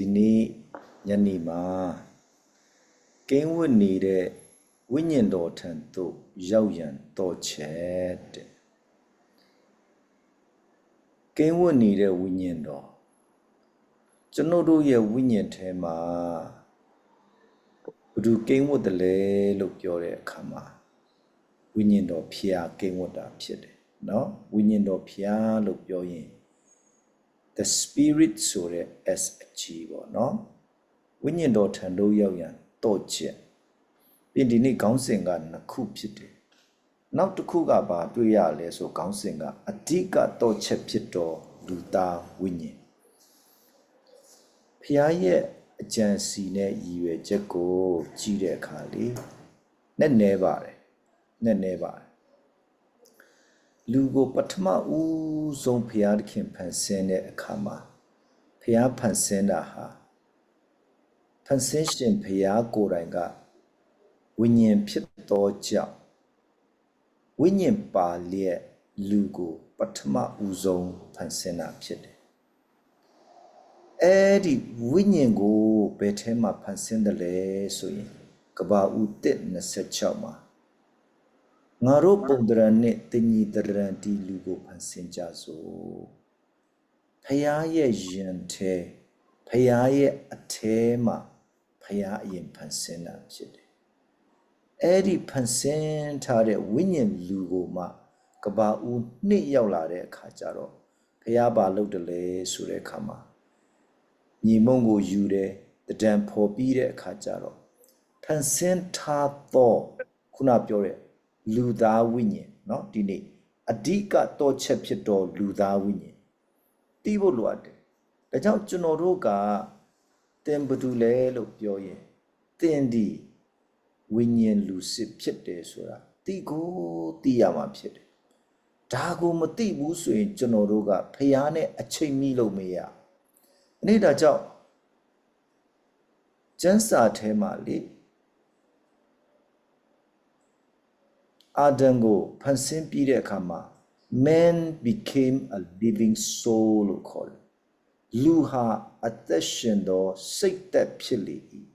ဒီနေ့ညနေမှာကိန်းဝတ်နေတဲ့ဝိညာဉ်တော်ထံသို့ရောက်ရန်တော်ချက်တဲ့ကိန်းဝတ်နေတဲ့ဝိညာဉ်တော်ကျွန်တော်တို့ရဲ့ဝိညာဉ်ထဲမှာဘယ်သူကိန်းဝတ်တယ်လဲလို့ပြောတဲ့အခါမှာဝိညာဉ်တော်ဖျားကိန်းဝတ်တာဖြစ်တယ်เนาะဝိညာဉ်တော်ဖျားလို့ပြောရင် the spirit ဆိုတဲ့ s အကြီးပေါ့နော်ဝိညာဉ်တော်ထံတို့ရောက်ရန်တော့ချက်ပြင်ဒီနေ့ခေါင်းစဉ်ကနှစ်ခုဖြစ်တယ်နောက်တစ်ခုကဘာတွေ့ရလဲဆိုခေါင်းစဉ်ကအဓိကတော့ချက်ဖြစ်တော်လူသားဝိညာဉ်ဖျားရဲ့အကြံစီနဲ့ရည်ရွယ်ချက်ကိုကြည့်တဲ့အခါလေနဲ့နဲပါတယ်နဲ့နဲပါတယ် လူကိုပထမဦးဆုံးဖျားသခင်ဖန်ဆင်းတဲ့အခါမှာဖျားဖန်ဆင်းတာဟာဖန်ဆင်းရှင်ဖျားကိုယ်တိုင်ကဝိညာဉ်ဖြစ်သောကြောင့်ဝိညာဉ်ပါလျက်လူကိုပထမဦးဆုံးဖန်ဆင်းတာဖြစ်တယ်အဲ့ဒီဝိညာဉ်ကိုဘယ်ထဲမှာဖန်ဆင်းတယ်လဲဆိုရင်ကဘာဦး126မှာ ငါတို့ပုံတရံနဲ့တညီတရံဒီလူကိုဖန်ဆင်းကြစို့ဖယားရဲ့ယံထဲဖယားရဲ့အထဲမှာဖယားအရင်ဖန်ဆင်းတာဖြစ်တယ်အဲ့ဒီဖန်ဆင်းထားတဲ့ဝိညာဉ်လူကိုမှကဘာဦးနှစ်ရောက်လာတဲ့အခါကျတော့ဖယားပါလုပ်တယ်လေဆိုတဲ့အခါမှာညီမုံကိုယူတယ်တဒံဖော်ပြီးတဲ့အခါကျတော့ဖန်ဆင်းထားသောခုနပြောတဲ့ လူသားဝိညာဉ်เนาะဒီနေ့အဓိကတော့ချက်ဖြစ်တော်လူသားဝိညာဉ်တီးဖို့လိုအပ်တယ်ဒါကြောင့်ကျွန်တော်တို့ကတင်ဘသူလဲလို့ပြောရင်တင်ဒီဝိညာဉ်လူစစ်ဖြစ်တယ်ဆိုတာတီကိုတီးရမှာဖြစ်တယ်ဒါကိုမသိဘူးဆိုရင်ကျွန်တော်တို့ကဖျားနဲ့အချိန်မိလို့မရအဲ့ဒါကြောင့်ကျမ်းစာထဲမှာလေ အာဒမ်ကိုဖန်ဆင်းပြီးတဲ့အခါမှာ man became a living soul လို့ခေါ်တယ်လူဟာအသက်ရှင်သောစိတ်သက်ဖြစ်လေ၏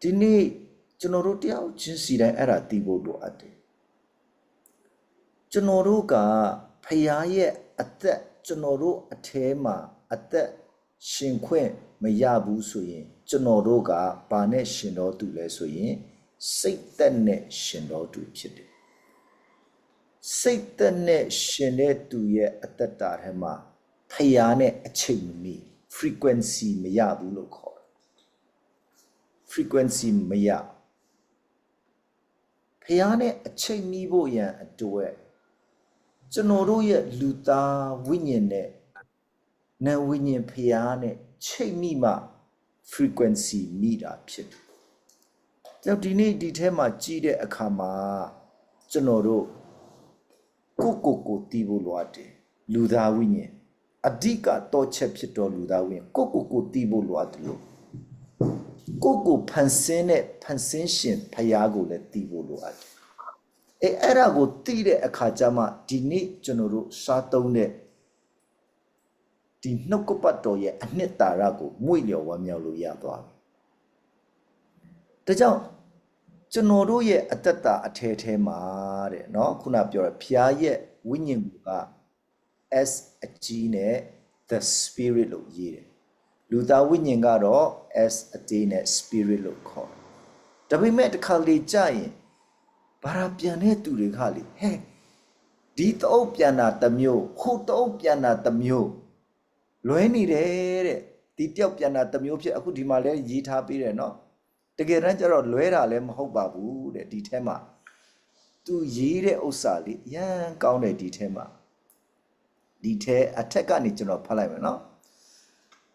ဒီနေ့ကျွန်တော်တို့တယောက်ချင်းစီတိုင်းအဲ့ဒါသိဖို့လိုအပ်တယ်ကျွန်တော်တို့ကဖခင်ရဲ့အသက်ကျွန်တော်တို့အထဲမှာအသက်ရှင်ခွင့်မရဘူးဆိုရင် ကျွန်တော်တို့ကဘာနဲ့ရှင်တော်သူလဲဆိုရင် စိတ်သက်နဲ့ရှင်တော်သူဖြစ်တယ်စိတ်သက်နဲ့ရှင်တဲ့သူရဲ့အတ္တတာထဲမှာဖျားနဲ့အချိန်မမီ frequency မရဘူးလို့ခေါ်တယ် frequency မရဖျားနဲ့အချိန်မီဖို့ရန်အတွက်ကျွန်တော်တို့ရဲ့လူသားဝိညာဉ်နဲ့နာဝိညာဉ်ဖျားနဲ့ချိန်မိမှ frequency မိတာဖြစ်တယ် ကြောင့်ဒီနေ့ဒီထဲမှာကြည်တဲ့အခါမှာကျွန်တော်တို့ကိုကိုကိုတီးဖို့လိုအပ်တယ်လူသားဝိညာဉ်အဓိကတော့ချက်ဖြစ်တော်လူသားဝိညာဉ်ကိုကိုကိုတီးဖို့လိုအပ်တယ်လို့ကိုကိုဖန်ဆင်းတဲ့ဖန်ဆင်းရှင်ဖယားကိုလည်းတီးဖို့လိုအပ်တယ်အဲအဲ့ဒါကိုတီးတဲ့အခါကျမှဒီနေ့ကျွန်တော်တို့စားသုံးတဲ့ဒီနှုတ်ကပတ်တော်ရဲ့အနှစ်သာရကိုမွေ့လျော်ဝမ်းမြောက်လို့ရသွားပြီဒါကြောင့် ကျွန်တော်တို့ရဲ့အတ္တတာအထဲထဲမှာတဲ့เนาะခုနပြောရဖျားရဲ့ဝိညာဉ်က S အကြီးနဲ့ the spirit လို့ရေးတယ်လူသားဝိညာဉ်ကတော့ S အသေးနဲ့ spirit လို့ခေါ်တယ်ဒါပေမဲ့တစ်ခါလေကြာရင်ဘာသာပြန်တဲ့သူတွေကလေဟဲ့ဒီတအုပ်ပြန်တာတစ်မျိုးဟိုတအုပ်ပြန်တာတစ်မျိုးလွဲနေတယ်တဲ့ဒီတယောက်ပြန်တာတစ်မျိုးဖြစ်အခုဒီမှာလဲရေးထားပေးတယ်เนาะ တကယ်တမ်းကျတော့လွဲတာလည်းမဟုတ်ပါဘူးတဲ့ဒီထဲမှာသူရေးတဲ့ဥစ္စာလေးအရန်ကောင်းတယ်ဒီထဲမှာဒီထဲအထက်ကနေကျွန်တော်ဖတ်လိုက်မယ်နော်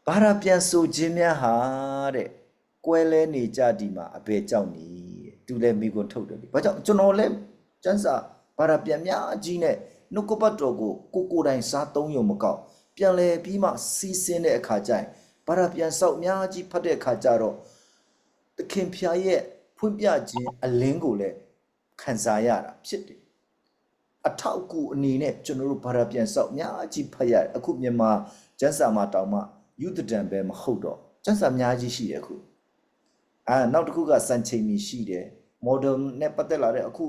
ဘာသာပြန်ဆိုခြင်းများဟာတဲ့ကွဲလဲနေကြဒီမှာအဘယ်ကြောင့်နေသူလည်းမိကွန်းထုတ်တယ်လေဘာကြောင့်ကျွန်တော်လည်းစန်းစာဘာသာပြန်များအကြီးနဲ့နှုတ်ကပတ်တော်ကိုကိုကိုတိုင်စားသုံးရုံမကောက်ပြန်လဲပြီးမှစီးဆင်းတဲ့အခါကျရင်ဘာသာပြန်ဆောက်များကြီးဖတ်တဲ့အခါကျတော့သ ခင်ဖျားရဲ့ဖွင့်ပြခြင်းအလင်းကိုလည်းခံစားရတာဖြစ်တယ်အထောက်အကူအနေနဲ့ကျွန်တော်တို့ဘာသာပြန်ဆောက်အများကြီးဖတ်ရတယ်အခုမြန်မာကျန်းစာမှာတောင်မှ ယူတတန်ပဲမဟုတ်တော့စံစာအများကြီးရှိတယ်အခုအာနောက်တစ်ခုကစံချိန်မီရှိတယ် modern နဲ့ပတ်သက်လာတဲ့အခု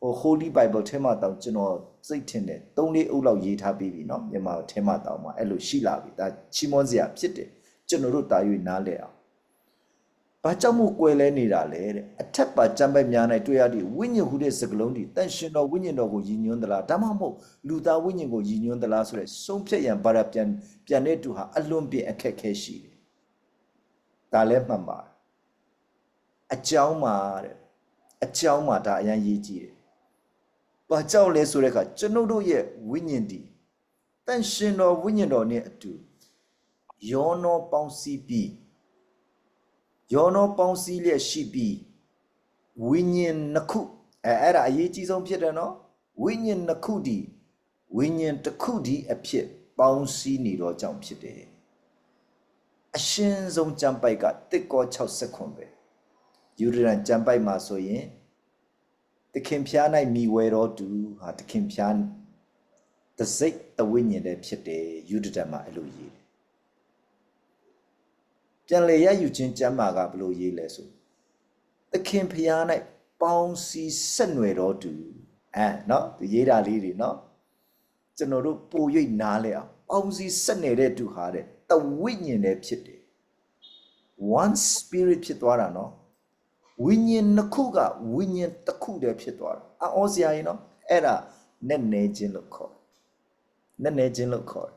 ဟို holy bible ထဲမှာတောင်ကျွန်တော်စိတ်ထင်တယ်၃လေးအုပ်လောက်ရေးထားပြီးပြီเนาะမြန်မာထဲမှာတောင်မှအဲ့လိုရှိလာပြီဒါချီးမွမ်းစရာဖြစ်တယ်ကျွန်တော်တို့တာ၍နားလဲအောင် ဘာကြောင့်မို့ကွယ်လဲနေတာလဲတဲ့အထက်ပါကြံပိုက်များ၌တွေ့ရသည့်ဝိညာဉ်ဟုတဲ့စကလုံးဒီတန်ရှင်တော်ဝိညာဉ်တော်ကိုယဉ်ညွန်းသလားဒါမှမဟုတ်လူသားဝိညာဉ်ကိုယဉ်ညွန်းသလားဆိုတဲ့ဆုံးဖြတ်ရန်ဘာရပြန်ပြန်တဲ့သူဟာအလွန်ပြင်းအခက်ခဲရှိတယ်ဒါလည်းမှန်ပါတယ်အကြောင်းမှာတဲ့အကြောင်းမှာဒါအရင်ရေးကြည့်တယ်ဘာကြောင့်လဲဆိုတဲ့အခါကျွန်ုပ်တို့ရဲ့ဝိညာဉ်ဒီတန်ရှင်တော်ဝိညာဉ်တော်နဲ့အတူယောနောပေါင်းစည်းပြီး ယောနောပေါင်းစည်းလျက်ရှိပြီးဝိညာဉ်နှစ်ခုအဲအဲ့ဒါအရေးကြီးဆုံးဖြစ်တယ်နော်ဝိညာဉ်နှစ်ခုဒီဝိညာဉ်တစ်ခုဒီအဖြစ်ပေါင်းစည်းနေတော့ကြောင့်ဖြစ်တယ်အရှင်းဆုံးကြံပိုက်ကတစ်ကော60ခွန်ပဲယူရန်ကြံပိုက်မှာဆိုရင်တခင်ဖျား၌မိဝဲတော်သူဟာတခင်ဖျားတစိတ်တဝိညာဉ်လည်းဖြစ်တယ်ယူဒတမှာအဲ့လိုရေးတယ် ပြန်လေရယူခြင်းကျမ်းမာကဘလို့ရေးလဲဆိုသခင်ဖျား၌ပေါင်းစည်းဆက်နွယ်တော်သူအဲနော်ဒီရေးတာလေးတွေနော်ကျွန်တော်တို့ပို၍နားလဲအောင်ပေါင်းစည်းဆက်နေတဲ့သူဟာတဲ့တဝိညာဉ်နဲ့ဖြစ်တယ် one spirit ဖြစ်သွားတာနော်ဝိညာဉ်နှစ်ခုကဝိညာဉ်တစ်ခုတည်းဖြစ်သွားတာအော်စရာရင်နော်အဲ့ဒါနဲ့နေခြင်းလို့ခေါ်တယ်နဲ့နေခြင်းလို့ခေါ်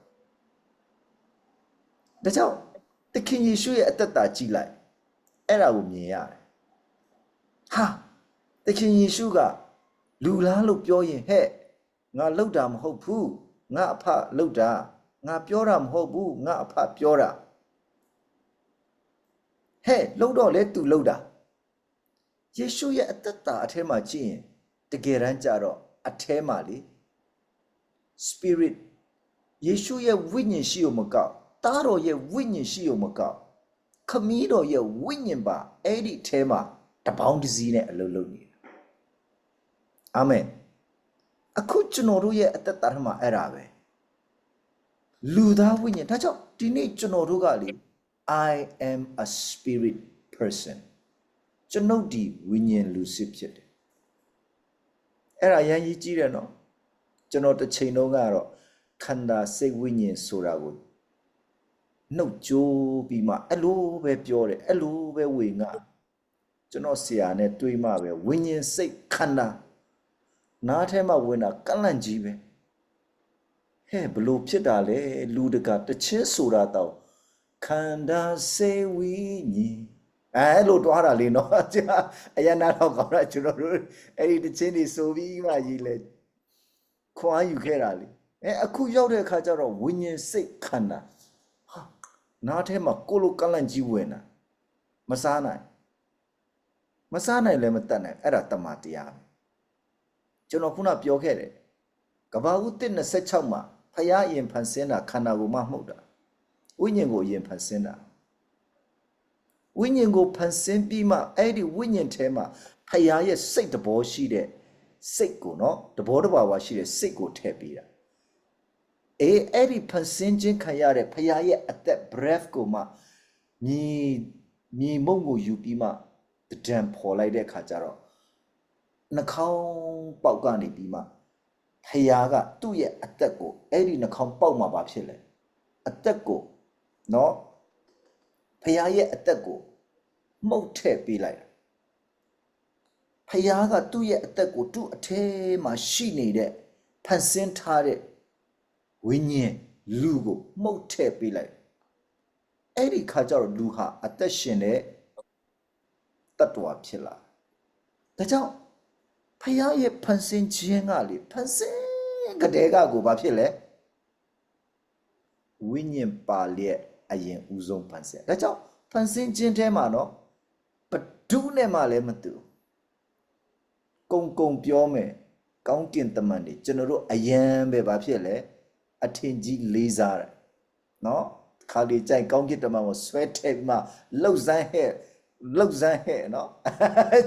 တယ်ဒါကြောင့် သခင်ယေရှုရဲ့အသက်တာကြည့်လိုက်အဲ့ဒါကိုမြင်ရတယ်ဟာသခင်ယေရှုကလူလားလို့ပြောရင်ဟဲ့ငါလှုပ်တာမဟုတ်ဘူးငါအဖလှုပ်တာငါပြောတာမဟုတ်ဘူးငါအဖပြောတာဟဲ့လှုပ်တော့လေ तू လှုပ်တာယေရှုရဲ့အသက်တာအထဲမှာကြည့်ရင်တကယ်တမ်းကြတော့အထဲမှာလေ spirit ယေရှုရဲ့ဝိညာဉ်ရှိ ਉ မကောက် တားတော်ရဲ့ဝိညာဉ်ရှိ ਉ မကောက်ခမည်းတော်ရဲ့ဝိညာဉ်ပါအဲ့ဒီအထဲမှာတပေါင်းတစ်စည်းနဲ့အလုပ်လုပ်နေတာအာမင်အခုကျွန်တော်တို့ရဲ့အသက်တာထဲမှာအဲ့ဒါပဲလူသားဝိညာဉ်ဒါကြောင့်ဒီနေ့ကျွန်တော်တို့ကလေ I am a spirit person ကျွန်ုပ်ဒီဝိညာဉ်လူစစ်ဖြစ်တယ်အဲ့ဒါရန်ကြီးကြီးတယ်နော်ကျွန်တော်တစ်ချိန်လုံးကတော့ခန္ဓာစိတ်ဝိညာဉ်ဆိုတာကို နှုတ်ကြိုးပြီးမှအဲ့လိုပဲပြောတယ်အဲ့လိုပဲဝေငါကျွန်တော်ဆရာနဲ့တွေးမှပဲဝိညာဉ်စိတ်ခန္ဓာနားထဲမှာဝင်တာကန့်လန့်ကြီးပဲဟဲ့ဘလို့ဖြစ်တာလဲလူတကာတချင်းဆိုတာတော့ခန္ဓာစိတ်ဝိညာဉ်အဲလိုတွားတာလေနော်ကြာအရနာတော့ကောင်းတာကျွန်တော်တို့အဲ့ဒီတချင်းတွေဆိုပြီးမှကြီးလေခွာယူခဲ့တာလေအဲအခုရောက်တဲ့အခါကျတော့ဝိညာဉ်စိတ်ခန္ဓာဟာ နားထဲမှာကိုလိုကလန့်ကြီးဝင်တာမစားနိုင်မစားနိုင်လည်းမတတ်နိုင်အဲ့ဒါတမန်တရားပဲကျွန်တော်ခုနပြောခဲ့တယ်ကဘာဦး126မှာဖယားအရင်ဖန်ဆင်းတာခန္ဓာကိုမှမှုတ်တာဝိညာဉ်ကိုအရင်ဖန်ဆင်းတာဝိညာဉ်ကိုဖန်ဆင်းပြီးမှအဲ့ဒီဝိညာဉ်ထဲမှာဖယားရဲ့စိတ်တဘောရှိတဲ့စိတ်ကိုနော်တဘောတဘာဝရှိတဲ့စိတ်ကိုထည့်ပေးတာ အေးအဲ့ဒီဖန်ဆင်းခြင်းခံရတဲ့ဖယားရဲ့အသက် breath ကိုမှမြည်မြည်မုံကိုယူပြီးမှတံပေါ်လိုက်တဲ့အခါကျတော့နှာခေါင်းပေါက်ကနေပြီးမှဖယားကသူ့ရဲ့အသက်ကိုအဲ့ဒီနှာခေါင်းပေါက်မှာဘာဖြစ်လဲအသက်ကိုနော်ဖယားရဲ့အသက်ကိုမှုတ်ထည့်ပေးလိုက်တာဖယားကသူ့ရဲ့အသက်ကိုသူ့အထဲမှာရှိနေတဲ့ဖန်ဆင်းထားတဲ့ ဝိညာဉ်လူကိုမှုတ်ထည့်ပေးလိုက်အဲ့ဒီခါကျတော့လူဟာအသက်ရှင်တဲ့တ attva ဖြစ်လာဒါကြောင့်ဖယားရဲ့ဖန်ဆင်းခြင်းကလေဖန်ဆင်းကတဲ့ကကိုဘာဖြစ်လဲဝိညာဉ်ပါလျက်အရင်ဦးဆုံးဖန်ဆင်းဒါကြောင့်ဖန်ဆင်းခြင်းထဲမှာနော်ဘဒုနဲ့မှလည်းမတူကုံကုံပြောမယ်ကောင်းကင်တမန်တွေကျွန်တော်တို့အယံပဲဘာဖြစ်လဲ အထင်ကြီးလေးစားတယ်နော်ခါလေးကြိုက်ကောင်းကင်တမန်ကိုဆွဲထည့်ပြီးမှလှုပ်ဆန်းဟဲ့လှုပ်ဆန်းဟဲ့နော်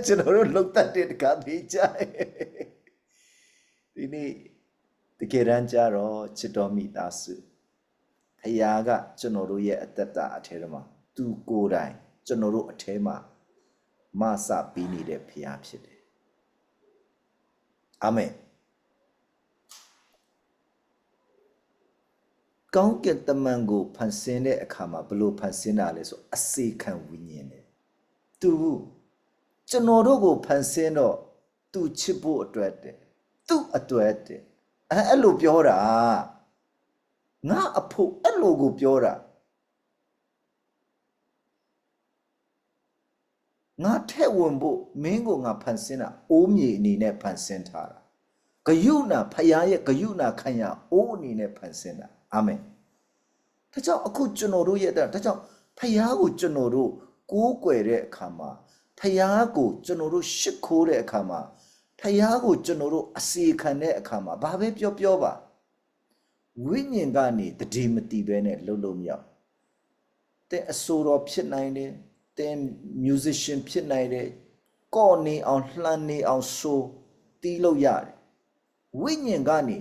ကျွန်တော်တို့လှုပ်တတ်တဲ့တကားသေးကြဒီနေ့တကယ်တမ်းကြတော့ချစ်တော်မိသားစုဖယားကကျွန်တော်တို့ရဲ့အသက်တာအထဲထဲမှာသူကိုယ်တိုင်ကျွန်တော်တို့အထဲမှာမဆပြီးနေတဲ့ဖယားဖြစ်တယ်အာမင် ကောင်းကင်တမန်ကိုဖန်ဆင်းတဲ့အခါမှာဘယ်လိုဖန်ဆင်းတာလဲဆိုအစေခံဝိညာဉ်နဲ့သူကျွန်တော်တို့ကိုဖန်ဆင်းတော့သူချစ်ဖို့အတွက်တဲ့သူ့အတွက်တဲ့အဲအဲ့လိုပြောတာငါအဖို့အဲ့လိုကိုပြောတာငါထဲ့ဝင်ဖို့မင်းကိုငါဖန်ဆင်းတာအိုးမြေအနေနဲ့ဖန်ဆင်းထားတာဂယုဏဖယားရဲ့ဂယုဏခံရအိုးအနေနဲ့ဖန်ဆင်းတာ အာမင်ဒါကြောင့်အခုကျွန်တော်တို့ရဲ့ဒါကြောင့်ဖယားကိုကျွန်တော်တို့ကိုးကွယ်တဲ့အခါမှာဖယားကိုကျွန်တော်တို့ရှ िख ိုးတဲ့အခါမှာဖယားကိုကျွန်တော်တို့အစီခံတဲ့အခါမှာဘာပဲပြောပြောပါဝိညာဉ်ကနေတတိမတိပဲနဲ့လှုပ်လို့မရဘူးတဲ့အဆိုတော်ဖြစ်နိုင်တယ်တဲ့ musician ဖြစ်နိုင်တယ်ကော့နေအောင်လှမ်းနေအောင်ဆိုတီးလို့ရတယ်ဝိညာဉ်ကနေ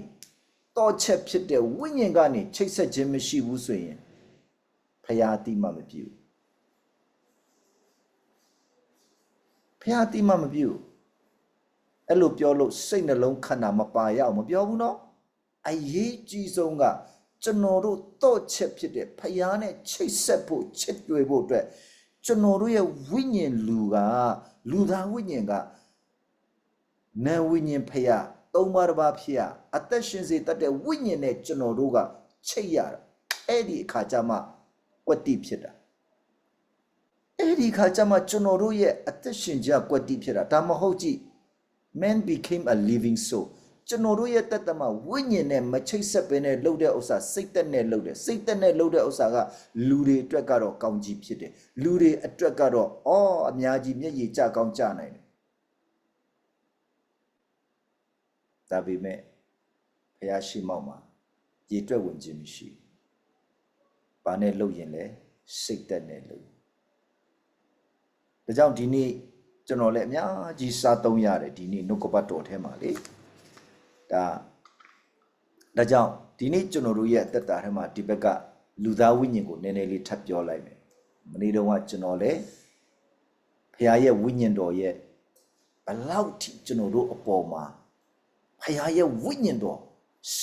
တော့ချက်ဖြစ်တဲ့ဝိညာဉ်ကနေချိတ်ဆက်ခြင်းမရှိဘူးဆိုရင်ဖယားတိမှမပြည့်ဘူးဖယားတိမှမပြည့်ဘူးအဲ့လိုပြောလို့စိတ်နှလုံးခန္ဓာမပါရအောင်မပြောဘူးနော်အရေးကြီးဆုံးကကျွန်တော်တို့တော့ချက်ဖြစ်တဲ့ဖယားနဲ့ချိတ်ဆက်ဖို့ချစ်တွေ့ဖို့အတွက်ကျွန်တော်တို့ရဲ့ဝိညာဉ်လူကလူသားဝိညာဉ်ကနာဝိညာဉ်ဖယား သုံးပါးတစ်ပါးဖြစ်ရအသက်ရှင်စေတတ်တဲ့ဝိညာဉ်နဲ့ကျွန်တော်တို့ကချိတ်ရတာအဲ့ဒီအခါကျမှကွက်တိဖြစ်တာအဲ့ဒီအခါကျမှကျွန်တော်တို့ရဲ့အသက်ရှင်ကြကွက်တိဖြစ်တာဒါမဟုတ်ကြည့် man became a living soul ကျွန်တော်တို့ရဲ့တက်တမဝိညာဉ်နဲ့မချိတ်ဆက်ပဲနဲ့လှုပ်တဲ့ဥစ္စာစိတ်သက်နဲ့လှုပ်တယ်စိတ်သက်နဲ့လှုပ်တဲ့ဥစ္စာကလူတွေအတွက်ကတော့ကောင်းကြီးဖြစ်တယ်လူတွေအတွက်ကတော့အော်အများကြီးမျက်ရည်ကျကောင်းကြနိုင်တယ် ဒါပေမဲ့ဖះရှိမောက်မှာရေတွက်ဝင်ခြင်းမရှိဘူးဘာနဲ့လှုပ်ရင်လဲစိတ်သက်နဲ့လှုပ်ဒါကြောင့်ဒီနေ့ကျွန်တော်လည်းအများကြီးစားသုံးရတယ်ဒီနေ့နှုတ်ကပတ်တော်ထဲမှာလေဒါဒါကြောင့်ဒီနေ့ကျွန်တော်တို့ရဲ့အသက်တာထဲမှာဒီဘက်ကလူသားဝိညာဉ်ကိုနည်းနည်းလေးထပ်ပြောလိုက်မယ်မနေ့တုန်းကကျွန်တော်လည်းဖခင်ရဲ့ဝိညာဉ်တော်ရဲ့ဘလောက်ထိကျွန်တော်တို့အပေါ်မှာ ဖခင်ရဲ့ဝိညာဉ်တော်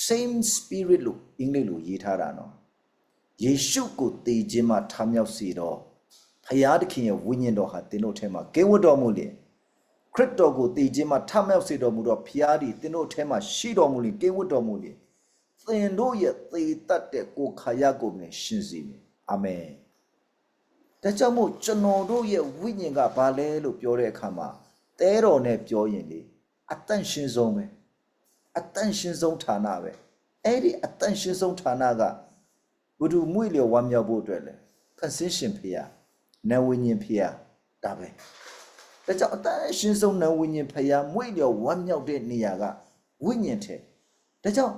same spirit လို့အင်္ဂလိပ်လိုရေးထားတာနော်ယေရှုကိုတည်ခြင်းမှာထားမြောက်စေတော့ဖခင်သခင်ရဲ့ဝိညာဉ်တော်ဟာသင်တို့ထဲမှာကဲဝတ်တော်မူလျင်ခရစ်တော်ကိုတည်ခြင်းမှာထမြောက်စေတော်မူတော့ဖျားသည်သင်တို့ထဲမှာရှိတော်မူလျင်ကဲဝတ်တော်မူလျင်သင်တို့ရဲ့သေတတ်တဲ့ကိုယ်ခါရကိုလည်းရှင်စေမည်အာမင်ဒါကြောင့်မို့ကျွန်တော်တို့ရဲ့ဝိညာဉ်ကဘာလဲလို့ပြောတဲ့အခါမှာတဲတော်နဲ့ပြောရင်လေအတန့်ရှင်းဆုံးပဲ အတန့်ရှင်းဆုံးဌာနပဲအဲ့ဒီအတန့်ရှင်းဆုံးဌာနကဘုဒ္ဓမွေလျော်ဝမ်းမြောက်ဖို့အတွက်လေဖန်ဆင်းရှင်ဖျားနဝိညာဉ်ဖျားဒါပဲဒါကြောင့်အတန်ရှင်းဆုံးနံဝိညာဉ်ဖျားမွေ့လျော်ဝမ်းမြောက်တဲ့နေရာကဝိညာဉ်ထဲဒါကြောင့်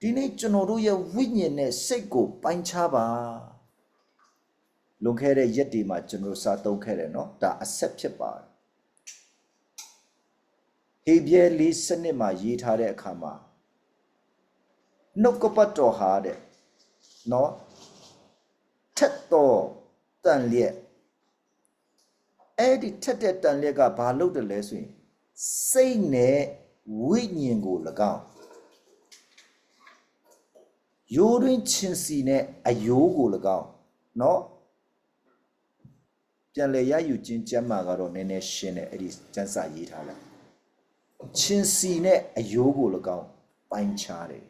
ဒီနေ့ကျွန်တော်တို့ရဲ့ဝိညာဉ်နဲ့စိတ်ကိုပိုင်းခြားပါလွန်ခဲ့တဲ့ရက်ဒီမှာကျွန်တော်စာသုံးခဲ့တယ်เนาะဒါအဆက်ဖြစ်ပါတယ် ဟေဘရဲလေးစနစ်မှာရေးထားတဲ့အခါမှာနှုတ်ကပတ်တော်ဟာတဲ့เนาะထက်တော်တန်လျက်အဲ့ဒီထက်တဲ့တန်လျက်ကဘာလုပ်တယ်လဲဆိုရင်စိတ်နဲ့ဝိညာဉ်ကို၎င်းယိုးတွင်ချင်းစီနဲ့အယိုးကို၎င်းเนาะပြန်လေရယူခြင်းကျမ်းမာကတော့နည်းနည်းရှင်းတယ်အဲ့ဒီကျမ်းစာရေးထားလိုက် ချင်းစီနဲ့အယိုးကို၎င်းပိုင်းခြားတယ်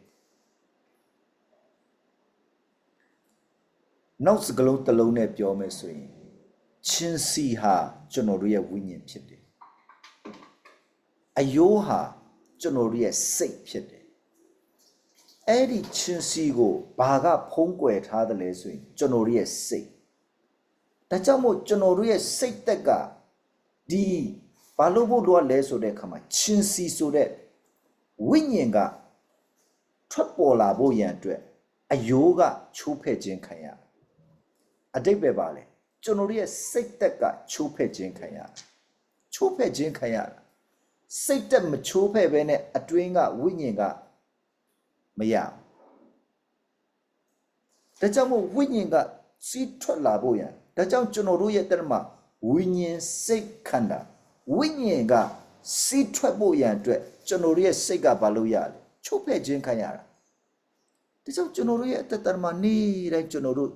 နောက်စကလုံးတစ်လုံးနဲ့ပြောမယ်ဆိုရင်ချင်းစီဟာကျွန်တော်တို့ရဲ့ဝိညာဉ်ဖြစ်တယ်အယိုးဟာကျွန်တော်တို့ရဲ့စိတ်ဖြစ်တယ်အဲ့ဒီချင်းစီကိုဘာကဖုံးကွယ်ထားတယ်လဲဆိုရင်ကျွန်တော်တို့ရဲ့စိတ်ဒါကြောင့်မို့ကျွန်တော်တို့ရဲ့စိတ်သက်ကဒီ ဘာလို့ဖို့လိုလဲဆိုတဲ့အခါမှာချင်းစီဆိုတဲ့ဝိညာဉ်ကထွက်ပေါ်လာဖို့ရန်အတွက်အယိုးကချိုးဖဲ့ခြင်းခံရအတိတ်ပဲပါလေကျွန်တော်ရဲ့စိတ်သက်ကချိုးဖဲ့ခြင်းခံရချိုးဖဲ့ခြင်းခံရတာစိတ်သက်မချိုးဖဲ့ပဲနဲ့အတွင်းကဝိညာဉ်ကမရဒါကြောင့်မို့ဝိညာဉ်ကစီးထွက်လာဖို့ရန်ဒါကြောင့်ကျွန်တော်တို့ရဲ့တရမဝိညာဉ်စိတ်ခန္ဓာ ဝိညာဉ်ကစီးထွက်ဖို့ရန်အတွက်ကျွန်တော်တို့ရဲ့စိတ်ကဘာလို့ရလဲချုပ်ဖဲ့ခြင်းခံရတာဒါကြောင့်ကျွန်တော်တို့ရဲ့အတ္တတရမနေ့တိုင်းကျွန်တော်တို့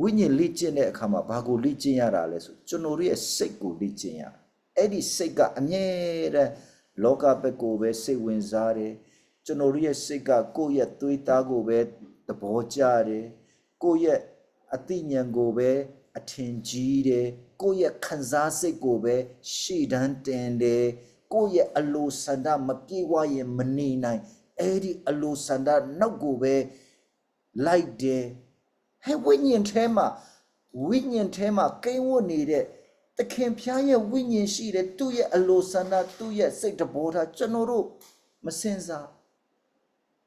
ဝိညာဉ်လေ့ကျင့်တဲ့အခါမှာဘာကိုလေ့ကျင့်ရတာလဲဆိုကျွန်တော်တို့ရဲ့စိတ်ကိုလေ့ကျင့်ရတာအဲ့ဒီစိတ်ကအမြဲတမ်းလောကဘက်ကိုပဲစိတ်ဝင်စားတယ်ကျွန်တော်တို့ရဲ့စိတ်ကကိုယ့်ရဲ့သွေးသားကိုပဲသဘောကျတယ်ကိုယ့်ရဲ့အသိဉာဏ်ကိုပဲအထင်ကြီးတယ် ကိုယ့်ရဲ့ခံစားစိတ်ကိုပဲရှေ့တန်းတင်တယ်ကိုယ့်ရဲ့အလိုဆန္ဒမပြေဝရင်မနေနိုင်အဲ့ဒီအလိုဆန္ဒနောက်ကိုပဲလိုက်တယ်ဟဲ့ဝိညာဉ်ထဲမှာဝိညာဉ်ထဲမှာကိန်းဝတ်နေတဲ့သခင်ဖျားရဲ့ဝိညာဉ်ရှိတယ်သူ့ရဲ့အလိုဆန္ဒသူ့ရဲ့စိတ်တဘောထားကျွန်တော်တို့မစင်စား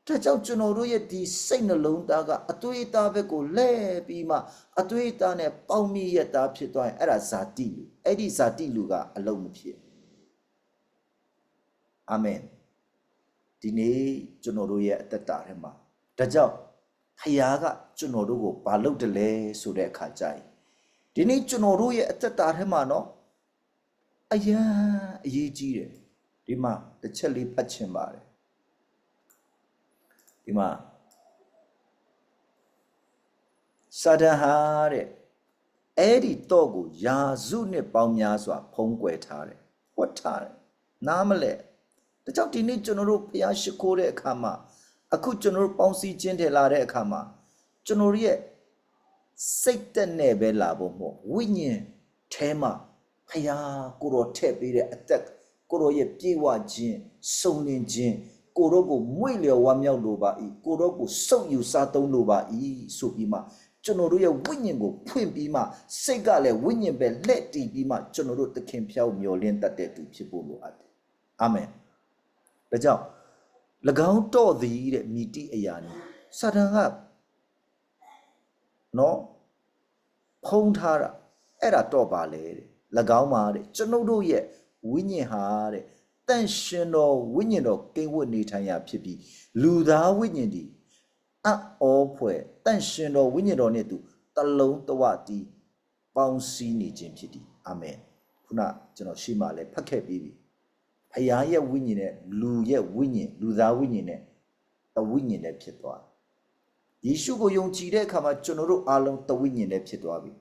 ဒါကြောင့်ကျွန်တော်တို့ရဲ့ဒီစိတ်နှလုံးသားကအသွေးအသားဘက်ကိုလဲပြီးမှအသွေးအသားနဲ့ပေါင်းမိရတာဖြစ်သွားရင်အဲ့ဒါဇာတိလူအဲ့ဒီဇာတိလူကအလုံးမဖြစ်အာမင်ဒီနေ့ကျွန်တော်တို့ရဲ့အသက်တာထဲမှာဒါကြောင့်ဖခင်ကကျွန်တော်တို့ကိုဘာလုပ်တယ်လဲဆိုတဲ့အခါကျရင်ဒီနေ့ကျွန်တော်တို့ရဲ့အသက်တာထဲမှာနော်အယံအရေးကြီးတယ်ဒီမှာတစ်ချက်လေးဖတ်ချင်ပါတယ် ဒီမှာစာတန်ဟာတဲ့အဲ့ဒီတော့ကိုယာစုနဲ့ပေါင်းများစွာ ဖုံးကွယ်ထားတယ်ဟောထားတယ်နားမလဲဒါကြောင့်ဒီနေ့ကျွန်တော်တို့ဘုရားရှိခိုးတဲ့အခါမှာအခုကျွန်တော်တို့ပေါင်းစည်းခြင်းတယ်လာတဲ့အခါမှာကျွန်တော်တို့ရဲ့စိတ်တက်နဲ့ပဲလာဖို့မဟုတ်ဝိညာဉ်ထဲမှာဖယားကိုတော်ထည့်ပေးတဲ့အသက်ကိုတော်ရဲ့ပြေဝခြင်းစုံလင်ခြင်း ကိုတော်ကိုမွေ့လျော်ဝမ်းမြောက်လိုပါ၏ကိုတော်ကိုစုပ်ယူစားသုံးလိုပါ၏ဆိုပြီးမှကျွန်တော်တို့ရဲ့ဝိညာဉ်ကိုဖွင့်ပြီးမှစိတ်ကလည်းဝိညာဉ်ပဲလက်တည်ပြီးမှကျွန်တော်တို့သခင်ဖျောက်မျောလင်းတတ်တဲ့သူဖြစ်ဖို့လိုအပ်တယ်အာမင်ဒါကြောင့်၎င်းတော့သည်တဲ့မိတိအရာနဲ့စာတန်ကနော်ဖုံးထားတာအဲ့ဒါတော့ပါလေတဲ့၎င်းပါတဲ့ကျွန်ုပ်တို့ရဲ့ဝိညာဉ်ဟာတဲ့ တန်ရှင်တော်ဝိညာဉ်တော်ကိန်းဝတ်နေထိုင်ရာဖြစ်ပြီးလူသားဝိညာဉ်ဒီအံ့ဩဖွယ်တန်ရှင်တော်ဝိညာဉ်တော်နဲ့သူတလုံးတဝတီးပေါင်းစည်းနေခြင်းဖြစ်သည်အာမင်ခုနကျွန်တော်ရှေ့မှာလည်းဖတ်ခဲ့ပြီးပြီဖခင်ရဲ့ဝိညာဉ်နဲ့လူရဲ့ဝိညာဉ်လူသားဝိညာဉ်နဲ့တဝိညာဉ်နဲ့ဖြစ်သွားတယ်ယေရှုကိုယုံကြည်တဲ့အခါမှာကျွန်တော်တို့အားလုံးတဝိညာဉ်နဲ့ဖြစ်သွားပြီ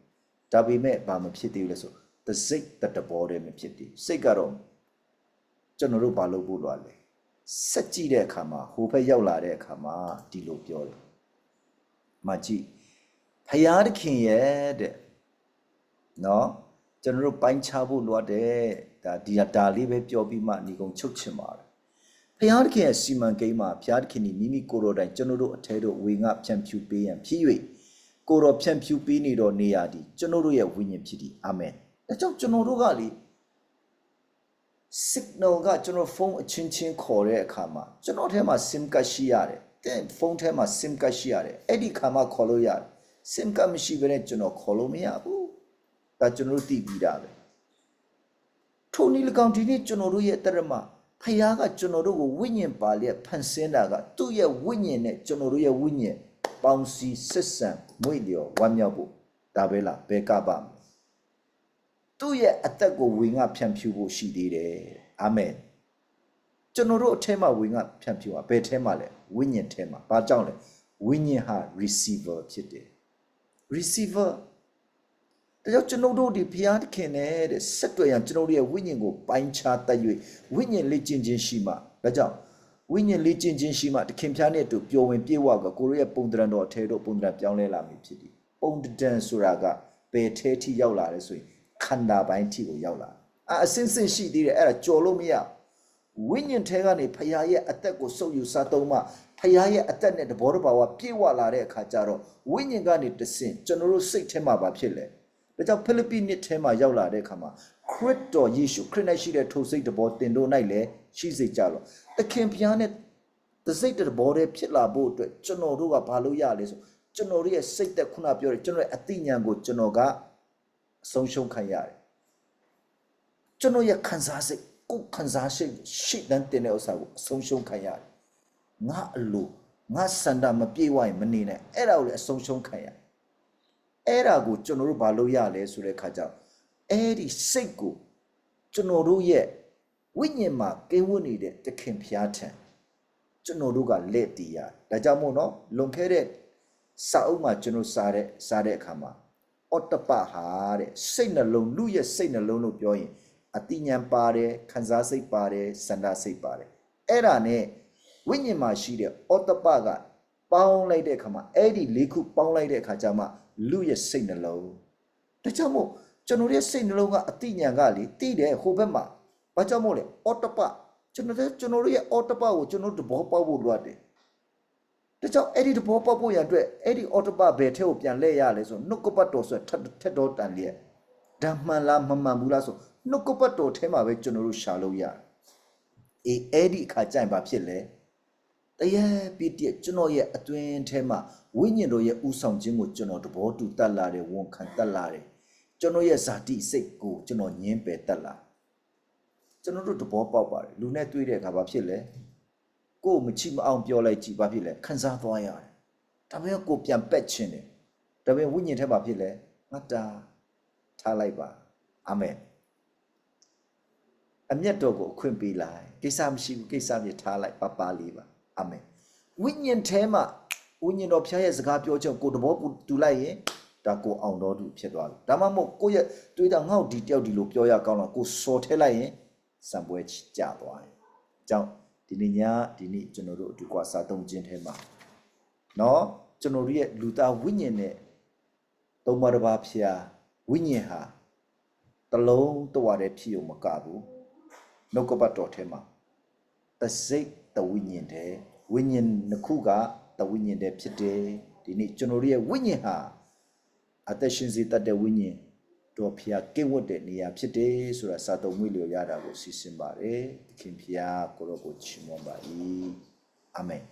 ဒါပေမဲ့ဘာမဖြစ်သေးဘူးလဲဆိုသစိတ်တတဘောတည်းမဖြစ်သေးစိတ်ကတော့ ကျွန်တော်တို့ဘာလုပ်ဖို့လိုလဲစက်ကြည့်တဲ့အခါမှာဟိုဘက်ရောက်လာတဲ့အခါမှာဒီလိုပြောတယ်မကြည့်ဖယားသခင်ရဲ့တဲ့နော်ကျွန်တော်တို့ပိုင်းခြားဖို့လိုအပ်တယ်ဒါဒီဒါလေးပဲပြောပြီးမှညီကုံချုပ်ချင်ပါတယ်ဖယားသခင်ရဲ့စီမံကိန်းမှာဖယားသခင်ဒီမိမိကိုယ်တော်တိုင်ကျွန်တော်တို့အထဲတို့ဝေငှဖြန့်ဖြူပေးရန်ဖြစ်၍ကိုယ်တော်ဖြန့်ဖြူပေးနေတော်နေရာဒီကျွန်တော်တို့ရဲ့ဝိညာဉ်ဖြစ်သည်အာမင်ဒါကြောင့်ကျွန်တော်တို့ကလေ signal ကကျွန်တော်ဖုန်းအချင်းချင်းခေါ်တဲ့အခါမှာကျွန်တော်ထဲမှာ sim card ရှိရတယ်တဲ့ဖုန်းထဲမှာ sim card ရှိရတယ်အဲ့ဒီခါမှခေါ်လို့ရတယ် sim card မရှိဘဲနဲ့ကျွန်တော်ခေါ်လို့မရဘူးဒါကျွန်တော်တို့သိပြီးတာပဲထိုနည်း၎င်းဒီနေ့ကျွန်တော်တို့ရဲ့တရမဖခင်ကကျွန်တော်တို့ကိုဝိညာဉ်ပါလျက်ဖန်ဆင်းတာကသူ့ရဲ့ဝိညာဉ်နဲ့ကျွန်တော်တို့ရဲ့ဝိညာဉ်ပေါင်းစည်းဆက်ဆံမွေ့လျော်ဝမ်းမြောက်ဖို့ဒါပဲလားဘယ်ကပါမလဲ သူ့ရဲ့အသက်ကိုဝင်ငါဖြန့်ဖြူဖို့ရှိသေးတယ်အာမင်ကျွန်တော်တို့အထဲမှာဝင်ငါဖြန့်ဖြူတာဘယ်ထဲမှာလဲဝိညာဉ်ထဲမှာဘာကြောင့်လဲဝိညာဉ်ဟာ receiver ဖြစ်တယ် receiver ဒါကြောင့်ကျွန်တော်တို့ဒီဘုရားသခင်နဲ့တဲ့ဆက်တွေ့ရန်ကျွန်တော်တို့ရဲ့ဝိညာဉ်ကိုပိုင်းခြားတတ်၍ဝိညာဉ်လေ့ကျင့်ခြင်းရှိမှဒါကြောင့်ဝိညာဉ်လေ့ကျင့်ခြင်းရှိမှတခင်ဖျားနဲ့အတူပျော်ဝင်ပြေဝကကိုရရဲ့ပုံတရံတော်အထဲတို့ပုံတရံပြောင်းလဲလာမည်ဖြစ်သည်ပုံတရံဆိုတာကဘယ်ထဲထိရောက်လာလဲဆိုရင် ခန္ဓာပိုင်းထိကိုရောက်လာအာအစင်းစင်းရှိသေးတယ်အဲ့ဒါကြော်လို့မရဝိညာဉ်ထဲကနေဖခင်ရဲ့အသက်ကိုစုပ်ယူစားသုံးမှဖခင်ရဲ့အသက်နဲ့တဘောတဘာဝပြည့်ဝလာတဲ့အခါကျတော့ဝိညာဉ်ကနေတဆင့်ကျွန်တော်တို့စိတ်ထဲမှာဘာဖြစ်လဲဒါကြောင့်ဖိလိပ္ပိနှစ်ထဲမှာရောက်လာတဲ့အခါမှာခရစ်တော်ယေရှုခရစ်၌ရှိတဲ့ထိုစိတ်တဘောတင်တို့၌လည်းရှိစေကြလောသခင်ဖျားနဲ့တစိတ်တဘောတည်းဖြစ်လာဖို့အတွက်ကျွန်တော်တို့ကဘာလို့ရလဲဆိုကျွန်တော်တို့ရဲ့စိတ်သက်ခုနပြောတယ်ကျွန်တော်ရဲ့အသိဉာဏ်ကိုကျွန်တော်က အဆုံးရှုံးခံရတယ်ကျွန်တော်ရဲ့ခံစားစိတ်ကိုယ်ခံစားစိတ်ရှိတန်းတင်တဲ့ဥစ္စာကိုအဆုံးရှုံးခံရတယ်ငါအလိုငါစန္ဒမပြေဝရင်မနေနဲ့အဲ့ဒါကိုလည်းအဆုံးရှုံးခံရအဲ့ဒါကိုကျွန်တော်တို့ဘာလို့ရလဲဆိုတဲ့ခါကျတော့အဲ့ဒီစိတ်ကိုကျွန်တော်တို့ရဲ့ဝိညာဉ်မှာကင်းဝတ်နေတဲ့တခင်ဖျားထံကျွန်တော်တို့ကလက်တည်ရဒါကြောင့်မို့နော်လွန်ခဲ့တဲ့စာအုပ်မှာကျွန်တော်စားတဲ့စားတဲ့အခါမှာ အော်တပဟာတဲ့စိတ်နှလုံးလူရဲ့စိတ်နှလုံးလို့ပြောရင်အတိညာဏ်ပါတယ်ခံစားစိတ်ပါတယ်စန္ဒစိတ်ပါတယ်အဲ့ဒါနဲ့ဝိညာဉ်မှာရှိတဲ့အော်တပကပေါင်းလိုက်တဲ့အခါမှာအဲ့ဒီလေးခုပေါင်းလိုက်တဲ့အခါကျမှလူရဲ့စိတ်နှလုံးဒါကြောင့်မို့ကျွန်တော်ရဲ့စိတ်နှလုံးကအတိညာဏ်ကလေတိတယ်ဟိုဘက်မှာဘာကြောင့်မို့လဲအော်တပကျွန်တော်တို့ကျွန်တော်တို့ရဲ့အော်တပကိုကျွန်တော်တို့သဘောပေါက်ဖို့လိုအပ်တယ် ဒါကြောင့်အဲ့ဒီတဘောပေါက်ဖို့ရန်အတွက်အဲ့ဒီအော်တိုဘဘယ်ထဲကိုပြန်လဲရလဲဆိုနှုတ်ကပတ်တော်ဆိုထက်ထက်တော်တန်လျက်ဓမ္မန်လားမမှန်ဘူးလားဆိုနှုတ်ကပတ်တော်ထဲမှာပဲကျွန်တော်တို့ရှာလို့ရတယ်အေးအဲ့ဒီအခါကျရင်ဘာဖြစ်လဲတရပြည့်တည့်ကျွန်တော်ရဲ့အတွင်းထဲမှာဝိညာဉ်တော်ရဲ့ဥဆောင်ခြင်းကိုကျွန်တော်သဘောတူတတ်လာတယ်ဝန်ခံတတ်လာတယ်ကျွန်တော်ရဲ့ဇာတိစိတ်ကိုကျွန်တော်ညင်းပယ်တတ်လာကျွန်တော်တို့သဘောပေါက်ပါတယ်လူနဲ့တွေ့တဲ့အခါဘာဖြစ်လဲ ကိုယ်မချိမအောင်ပြောလိုက်ကြည်ဘာဖြစ်လဲခံစားသွားရတယ်ဒါပေမဲ့ကိုယ်ပြန်ပက်ခြင်းတယ်ဒါပေမဲ့ဝိညာဉ်ထဲမှာဖြစ်လဲငါတာထားလိုက်ပါအာမင်အမျက်တော်ကိုအခွင့်ပေးလိုက်ကိစ္စမရှိဘူးကိစ္စမြေထားလိုက်ပပလေးပါအာမင်ဝိညာဉ်ထဲမှာဝိညာဉ်တော်ဖျားရဲ့စကားပြောချက်ကိုယ်တဘောတူလိုက်ရင်ဒါကိုအောင်တော်သူဖြစ်သွားပြီဒါမှမဟုတ်ကိုယ့်ရဲ့တွေးတာငေါ့ဒီတယောက်ဒီလိုပြောရကောင်းတော့ကိုယ်စော်ထဲလိုက်ရင်စံပွဲကျသွားတယ်အကြောင်း ဒီနေ့ညဒီနေ့ကျွန်တော်တို့အတူကွာစားသုံးခြင်းထဲမှာเนาะကျွန်တော်တို့ရဲ့လူသားဝိညာဉ်နဲ့သုံးပါးတစ်ပါးဖျားဝိညာဉ်ဟာတလုံးတဝါတည်းဖြစ်ုံမကဘူးနှုတ်ကပတ်တော်ထဲမှာတစိတ်တဝိညာဉ်တည်းဝိညာဉ်နှစ်ခုကတဝိညာဉ်တည်းဖြစ်တယ်ဒီနေ့ကျွန်တော်တို့ရဲ့ဝိညာဉ်ဟာအသက်ရှင်စေတတ်တဲ့ဝိညာဉ် တော်ဖျားကင့်ဝတ်တဲ့နေရာဖြစ်တယ်ဆိုတာစာတုံမွေးလျော်ရတာကိုစီစဉ်ပါတယ်သခင်ဖျားကိုရောကိုချီးမွမ်းပါ၏အာမင်